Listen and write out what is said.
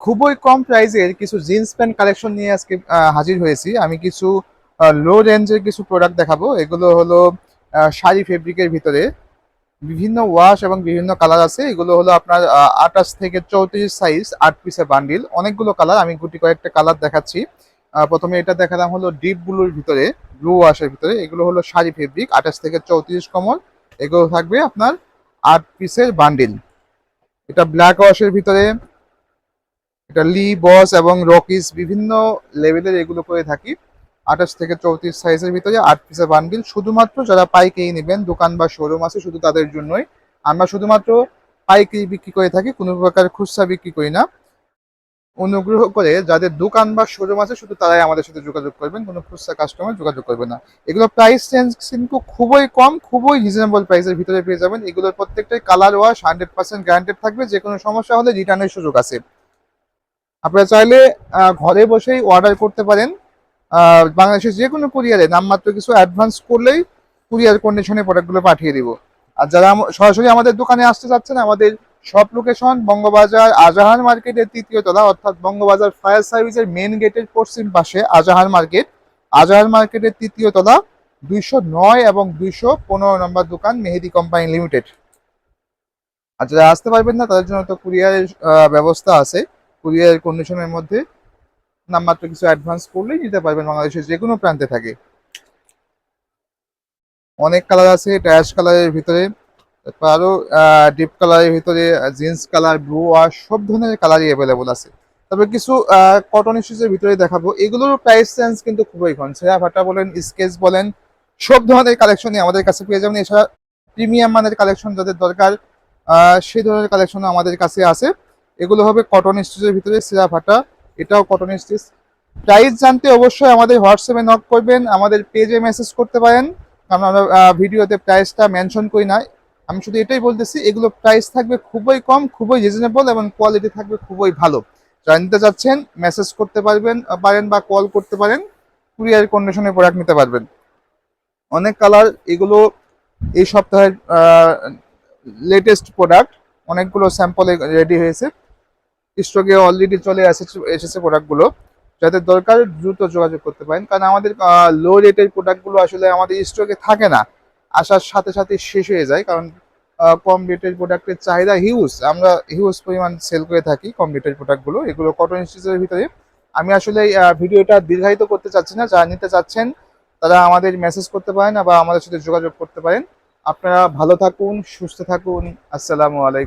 খুবই কম প্রাইসের কিছু জিন্স প্যান্ট কালেকশন নিয়ে আজকে হাজির হয়েছি। আমি কিছু লো রেঞ্জের কিছু প্রোডাক্ট দেখাবো। এগুলো হলো শাড়ি ফেব্রিকের ভিতরে। বিভিন্ন ওয়াশ এবং বিভিন্ন কালার আছে। এগুলো হলো আপনার আঠাশ থেকে চৌত্রিশ সাইজ আট পিসের বান্ডিল অনেকগুলো কালার আমি গুটি কয়েকটা কালার দেখাচ্ছি। প্রথমে এটা দেখালাম হলো ডিপ ব্লুর ভিতরে ব্লু ওয়াশের ভিতরে। এগুলো হলো শাড়ি ফেব্রিক আঠাশ থেকে চৌত্রিশ কমল। এগুলো থাকবে আপনার আট পিসের বান্ডিল এটা ব্ল্যাক ওয়াশের ভিতরে। এটা লি বস এবং রকিস বিভিন্ন লেভেলের এগুলো করে থাকি। আঠাশ থেকে চৌত্রিশ সাইজের ভিতরে আট পিসের বান্ডিল শুধুমাত্র যারা পাইকারি নেবেন, দোকান বা শোরুম আছে, শুধু তাদের জন্যই। আমরা শুধুমাত্র পাইকারি বিক্রি করে থাকি, কোনো প্রকার খুচরা বিক্রি করি না। অনুগ্রহ করে যাদের দোকান বা শোরুম আছে, শুধু তারাই আমাদের সাথে যোগাযোগ করবেন। কোনো খুচরা কাস্টমার যোগাযোগ করবে না। এগুলো প্রাইস চেঞ্জ কিন্তু খুবই কম, খুবই রিজনেবল প্রাইসের ভিতরে পেয়ে যাবেন। এগুলোর প্রত্যেকটাই colour wash hundred percent guaranteed থাকবে। যে কোনো সমস্যা হলে রিটার্নের সুযোগ আছে। আপনারা চাইলে ঘরে বসেই অর্ডার করতে পারেন। বাংলাদেশের যে কোনো কুরিয়ারে নামমাত্র কিছু অ্যাডভান্স করলেই কুরিয়ার কন্ডিশনে প্রোডাক্টগুলো পাঠিয়ে দিব। আর যারা সরাসরি আমাদের দোকানে আসতে চাচ্ছেন, আমাদের সব লোকেশন বঙ্গবাজার আজাহার মার্কেটের তৃতীয় তলা, অর্থাৎ বঙ্গবাজার ফায়ার সার্ভিসের মেন গেটের পশ্চিম পাশে আজাহার মার্কেট আজাহার মার্কেটের তৃতীয় তলা, দুইশো নয় এবং দুইশো পনেরো নম্বর দোকান, মেহেদি কোম্পানি লিমিটেড আর যারা আসতে পারবেন না, তাদের জন্য তো কুরিয়ারের ব্যবস্থা আছে। কুরিয়ার কন্ডিশনের মধ্যে নামমাত্র কিছু অ্যাডভান্স করলেই নিতে পারবেন বাংলাদেশের যে কোনো প্রান্তে থাকে। অনেক কালার আছে এটা অ্যাশ কালারের ভিতরে তারপর আরও ডিপ কালারের ভিতরে জিন্স কালার ব্লু আর সব ধরনের কালারই অ্যাভেলেবল আছে। তবে কিছু কটন ইস্যুসের ভিতরে দেখাবো। এগুলোর প্রাইস রেঞ্জ কিন্তু খুবই কম সেরা ভাটা বলেন স্কেচ বলেন, সব ধরনের কালেকশনই আমাদের কাছে পেয়ে যাবেন। এছাড়া প্রিমিয়াম মানের কালেকশন যাদের দরকার সেই ধরনের কালেকশন আমাদের কাছে আছে। এগুলো হবে কটন স্টিচের ভিতরে সিরা ফাটা এটাও কটন স্টিচ প্রাইস জানতে অবশ্যই আমাদের হোয়াটসঅ্যাপে নক করবেন, আমাদের পেজে মেসেজ করতে পারেন। কারণ আমরা ভিডিওতে প্রাইসটা মেনশন করি না। আমি শুধু এটাই বলতেছি, এগুলো প্রাইস থাকবে খুবই কম, খুবই রিজনেবল এবং কোয়ালিটি থাকবে খুবই ভালো। যারা নিতে চাচ্ছেন মেসেজ করতে পারবেন, পারেন বা কল করতে পারেন কুরিয়ার কন্ডিশনে প্রোডাক্ট নিতে পারবেন। অনেক কালার এগুলো এই সপ্তাহের লেটেস্ট প্রোডাক্ট অনেকগুলো স্যাম্পলে রেডি হয়েছে। স্টকে অলরেডি চলে এসেছে এসেছে প্রোডাক্টগুলো যাদের দরকার দ্রুত যোগাযোগ করতে পারেন। কারণ আমাদের লো রেটের প্রোডাক্টগুলো আসলে আমাদের স্টকে থাকে না। আসার সাথে সাথে শেষ হয়ে যায়। কারণ কম রেটের প্রোডাক্টের চাহিদা হিউজ আমরা হিউজ পরিমাণ সেল করে থাকি কম রেটের প্রোডাক্টগুলো এগুলো কটন স্টিচের ভিতরে? আমি আসলে ভিডিওটা দীর্ঘায়িত করতে চাচ্ছি না। যারা নিতে চাচ্ছেন, তারা আমাদের মেসেজ করতে পারেন বা আমাদের সাথে যোগাযোগ করতে পারেন। আপনারা ভালো থাকুন, সুস্থ থাকুন। আসসালামু আলাইকুম।